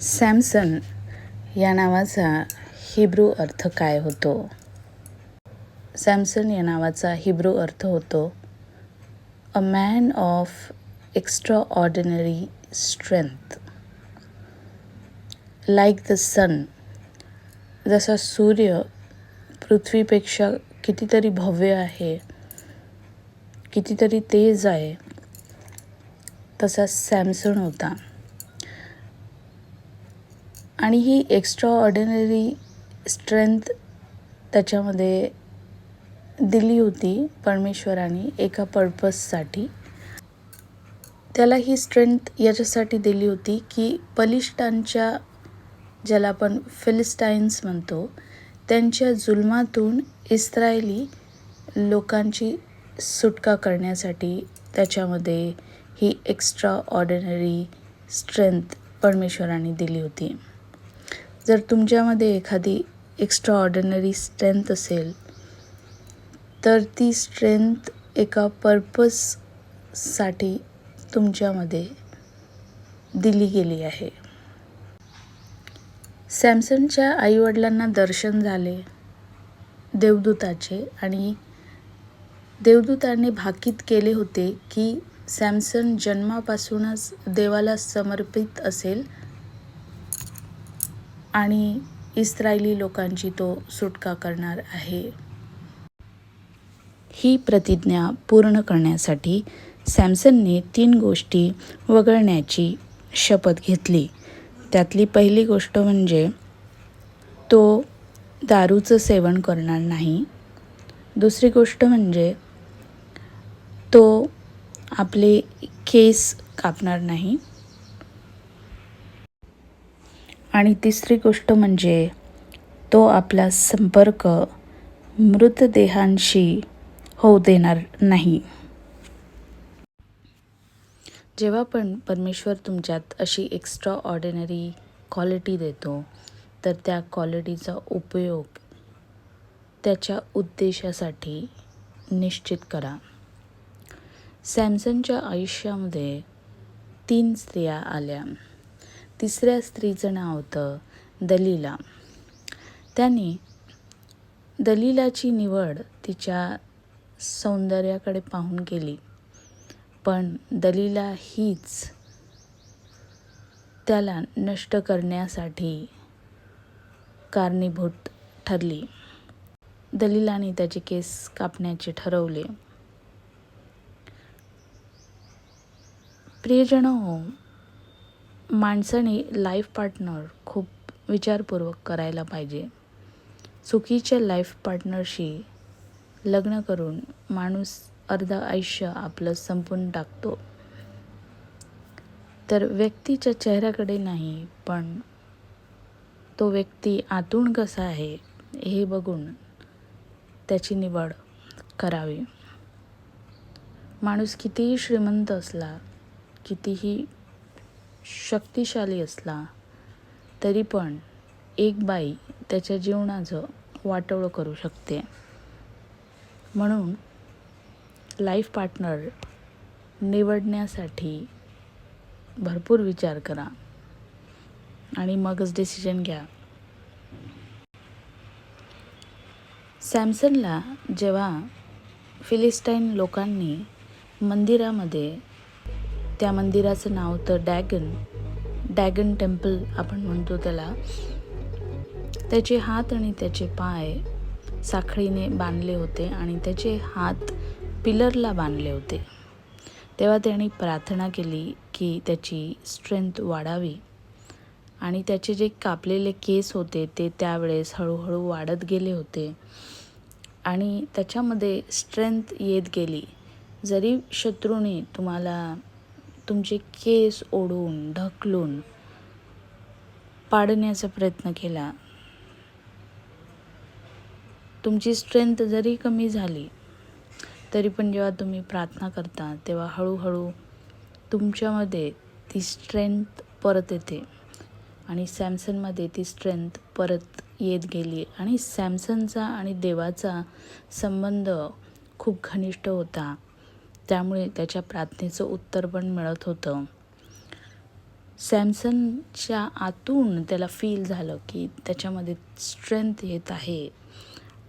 सॅमसन या नावाचा हिब्रू अर्थ काय होतो? सॅमसन या नावाचा हिब्रू अर्थ होतो a man of extraordinary strength. Like the sun. जसा सूर्य पृथ्वीपेक्षा कितीतरी भव्य आहे कितीतरी तेज आहे तसा सॅमसन होता. आणि ही एक्स्ट्रा ऑर्डिनरी स्ट्रेंथ त्याच्यामध्ये दिली होती परमेश्वराने एका पर्पजसाठी त्याला ही स्ट्रेंथ याच्यासाठी दिली होती की बलिष्ठांच्या ज्याला आपण फिलिस्टाईन्स म्हणतो त्यांच्या जुलमातून इस्रायली लोकांची सुटका करण्यासाठी त्याच्यामध्ये ही एक्स्ट्रा ऑर्डिनरी स्ट्रेंथ परमेश्वराने दिली होती. जर तुमच्यामध्ये एखादी एक्स्ट्रा ऑर्डिनरी स्ट्रेंथ असेल तर ती स्ट्रेंथ एका पर्पजसाठी तुमच्यामध्ये दिली गेली आहे. सॅमसनच्या आईवडिलांना दर्शन झाले देवदूताचे आणि देवदूताने भाकीत केले होते की सॅमसन जन्मापासूनच देवाला समर्पित असेल आणि इस्रायली लोकांची तो सुटका करणार आहे. ही प्रतिज्ञा पूर्ण करण्यासाठी सॅमसनने तीन गोष्टी वगळण्याची शपथ घेतली. त्यातली पहिली गोष्ट म्हणजे तो दारूचं सेवन करणार नाही. दुसरी गोष्ट म्हणजे तो आपले केस कापणार नाही. आणि तिसरी गोष्ट म्हणजे तो आपला संपर्क मृतदेहांशी होऊ देणार नाही. जेव्हा पण परमेश्वर तुमच्यात अशी एक्स्ट्रा ऑर्डिनरी क्वालिटी देतो तर त्या क्वालिटीचा उपयोग त्याच्या उद्देशासाठी निश्चित करा. सॅमसनच्या आयुष्यामध्ये तीन स्त्रिया आल्या. तिसऱ्या स्त्रीचं नाव होतं दलीला. त्याने दलीलाची निवड तिच्या सौंदर्याकडे पाहून केली. पण दलीला हीच त्याला नष्ट करण्यासाठी कारणीभूत ठरली. दलिलाने त्याचे केस कापण्याचे ठरवले. प्रियजन हो माणसाने लाईफ पार्टनर खूप विचारपूर्वक करायला पाहिजे. चुकीच्या लाईफ पार्टनरशी लग्न करून माणूस अर्ध आयुष्य आपलं संपून टाकतो. तर व्यक्तीच्या चेहऱ्याकडे नाही पण तो व्यक्ती आतून कसा आहे हे बघून त्याची निवड करावी. माणूस कितीही श्रीमंत असला कितीही शक्तिशाली असला तरी पण एक बाई त्याच्या जीवनाचं वाटोळं करू शकते. म्हणून लाईफ पार्टनर निवडण्यासाठी भरपूर विचार करा आणि मगच डिसिजन घ्या. सॅमसनला जेव्हा फिलिस्टाईन लोकांनी मंदिरामध्ये त्या मंदिराचं नाव होतं डॅगन डॅगन टेम्पल आपण म्हणतो त्याला. त्याचे हात आणि त्याचे पाय साखळीने बांधले होते आणि त्याचे हात पिलरला बांधले होते. तेव्हा त्याने प्रार्थना केली की त्याची स्ट्रेंथ वाढावी. आणि त्याचे जे कापलेले केस होते ते त्यावेळेस हळूहळू वाढत गेले होते. आणि त्याच्यामध्ये स्ट्रेंथ येत गेली. जरी शत्रूने तुम्हाला तुमचे केस ओढून ढकलून पाडण्याचा प्रयत्न केला. तुमची स्ट्रेंथ जरी कमी झाली तरी पण जेव्हा तुम्ही प्रार्थना करता तेव्हा हळूहळू तुमच्यामध्ये ती स्ट्रेंथ परत येते. आणि सॅमसनमध्ये ती स्ट्रेंथ परत येत गेली. आणि सॅमसनचा आणि देवाचा संबंध खूप घनिष्ठ होता. त्यामुळे त्याच्या प्रार्थनेचं उत्तर पण मिळत होतं. सॅमसनच्या आतून त्याला फील झालं की त्याच्यामध्ये स्ट्रेंथ येत आहे.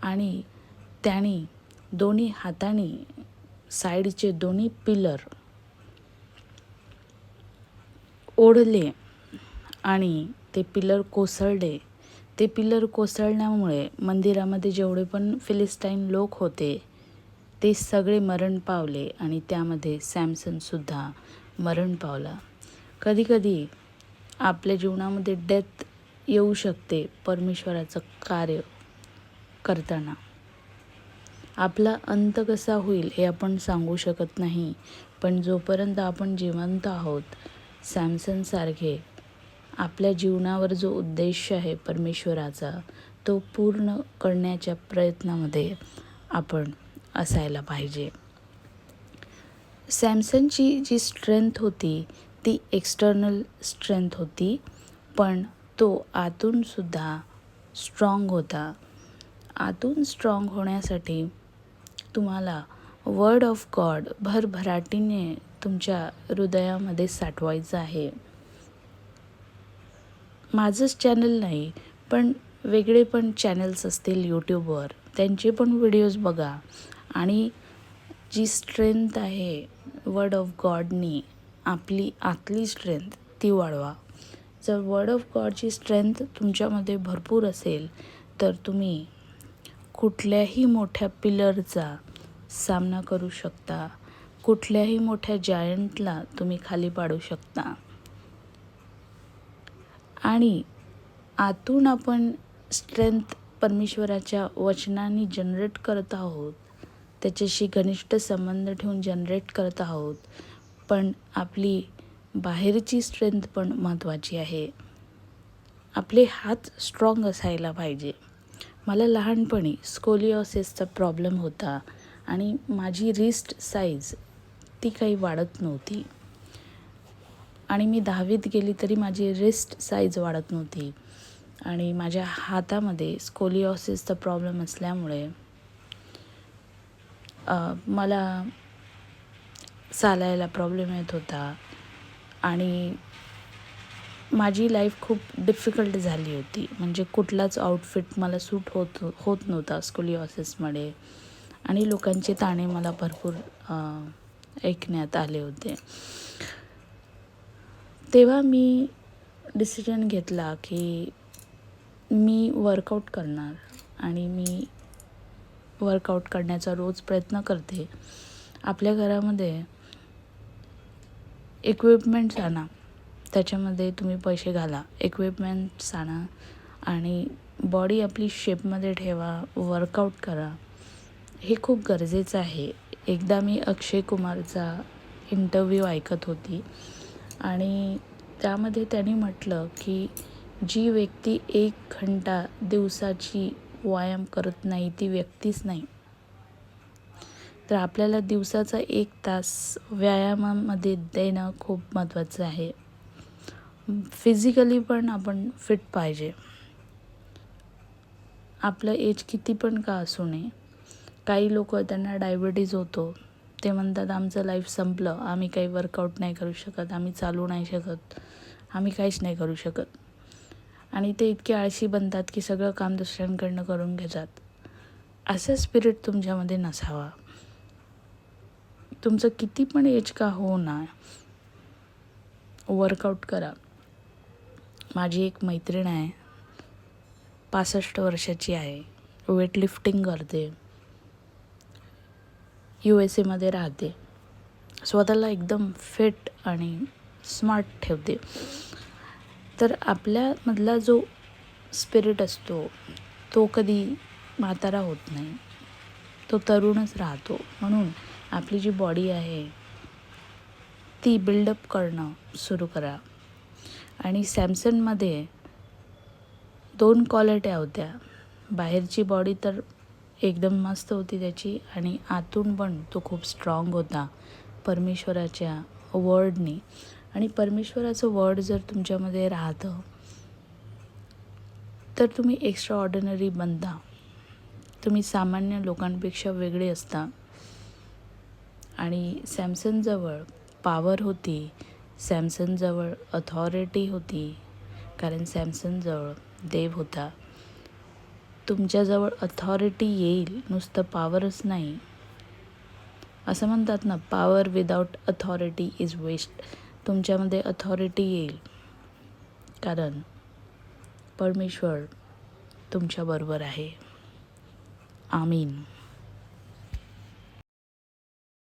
आणि त्याने दोन्ही हाताने साईडचे दोन्ही पिलर ओढले आणि ते पिलर कोसळले. ते पिलर कोसळल्यामुळे मंदिरामध्ये जेवढे पण फिलिस्टाईन लोक होते ते सगळे मरण पावले आणि त्यामध्ये सॅमसनसुद्धा मरण पावला. कधीकधी आपल्या जीवनामध्ये डेथ येऊ शकते परमेश्वराचं कार्य करताना. आपला अंत कसा होईल हे आपण सांगू शकत नाही पण जोपर्यंत आपण जिवंत आहोत सॅमसनसारखे आपल्या जीवनावर जो उद्देश आहे परमेश्वराचा तो पूर्ण करण्याच्या प्रयत्नामध्ये आपण असायला पाहिजे. सॅमसनची जी स्ट्रेंथ होती ती एक्स्टर्नल स्ट्रेंथ होती पण तो आतूनसुद्धा स्ट्रॉंग होता. आतून स्ट्रॉंग होण्यासाठी तुम्हाला वर्ड ऑफ गॉड भरभराटीने तुमच्या हृदयामध्ये साठवायचं आहे. माझंच चॅनल नाही पण वेगळे पण चॅनल्स असतील यूट्यूबवर त्यांचे पण व्हिडिओज बघा. आणि जी स्ट्रेंथ आहे वर्ड ऑफ गॉडनी आपली आतली स्ट्रेंथ ती वाढवा. जर वर्ड ऑफ गॉडची स्ट्रेंथ तुमच्यामध्ये भरपूर असेल तर तुम्ही कुठल्याही मोठ्या पिलरचा सामना करू शकता. कुठल्याही मोठ्या जायंटला तुम्ही खाली पाडू शकता. आणि आतून आपण स्ट्रेंथ परमेश्वराच्या वचनाने जनरेट करत आहोत त्याच्याशी घनिष्ठ संबंध ठेवून जनरेट करत आहोत. पण आपली बाहेरची स्ट्रेंथ पण महत्त्वाची आहे. आपले हात स्ट्रॉंग असायला पाहिजे. मला लहानपणी स्कोलिओसिसचा प्रॉब्लेम होता आणि माझी रिस्ट साईज ती काही वाढत नव्हती. आणि मी दहावीत गेली तरी माझी रिस्ट साईज वाढत नव्हती. आणि माझ्या हातामध्ये स्कोलिओसिसचा प्रॉब्लेम असल्यामुळे मला चालायला प्रॉब्लेम येत होता. आणि माझी लाईफ खूप डिफिकल्ट झाली होती. म्हणजे कुठलाच आउटफिट मला सूट होत होत नव्हता स्कोलिओसिसमध्ये आणि लोकांचे ताणे मला भरपूर ऐकण्यात आले होते. तेव्हा मी डिसिजन घेतला की मी वर्कआउट करणार. आणि मी वर्कआउट करण्याचा रोज प्रयत्न करते. आपल्या घरामध्ये इक्विपमेंट्स आणा. त्याच्यामध्ये तुम्ही पैसे घाला. इक्विपमेंट्स आणा आणि बॉडी आपली शेपमध्ये ठेवा. वर्कआउट करा. हे खूप गरजेचं आहे. एकदा मी अक्षय कुमारचा इंटरव्ह्यू ऐकत होती आणि त्यामध्ये त्यांनी म्हटलं की जी व्यक्ती एक घंटा दिवसाची व्यायाम करत नाही ती व्यक्तीच नाही. तर आपल्याला दिवसाचा एक तास व्यायामामध्ये देणं खूप महत्त्वाचं आहे. फिजिकली पण आपण फिट पाहिजे. आपलं एज किती पण का असू नये काही लोक त्यांना डायबिटीज होतो ते म्हणतात आमचं लाईफ संपलं आम्ही काही वर्कआउट नाही करू शकत आम्ही चालू नाही शकत आम्ही काहीच नाही करू शकत. आणि ते इतके आळशी बनतात की सगळं काम दुसऱ्यांकडनं करून घेतात. असा स्पिरिट तुमच्यामध्ये नसावा. तुमचं किती पण एज का हो ना वर्कआउट करा. माझी एक मैत्रीण आहे पासष्ट वर्षाची आहे वेटलिफ्टिंग करते. यू एस एमध्ये राहते. स्वतःला एकदम फिट आणि स्मार्ट ठेवते. तर आपल्यामधला जो स्पिरिट असतो तो कधी म्हातारा होत नाही. तो तरुणच राहतो. म्हणून आपली जी बॉडी आहे ती बिल्डअप करणं सुरू करा. आणि सॅमसंगमध्ये दोन क्वालिट्या होत्या. बाहेरची बॉडी तर एकदम मस्त होती त्याची आणि आतून पण तो खूप स्ट्रॉंग होता परमेश्वराच्या वर्डनी आणि परमेश्वराचं वर्ड जर तुमच्यामध्ये राहतं तर तुम्ही एक्स्ट्रा ऑर्डिनरी बनता. तुम्ही सामान्य लोकांपेक्षा वेगळे असता. आणि सॅमसनजवळ पावर होती सॅमसनजवळ अथॉरिटी होती कारण सॅमसनजवळ देव होता. तुमच्याजवळ अथॉरिटी येईल नुसतं पावरच नाही. असं म्हणतात ना power without authority is waste तुमच्यामध्ये अथॉरिटी येईल. कारण परमेश्वर तुमच्याबरोबर आहे. आमीन.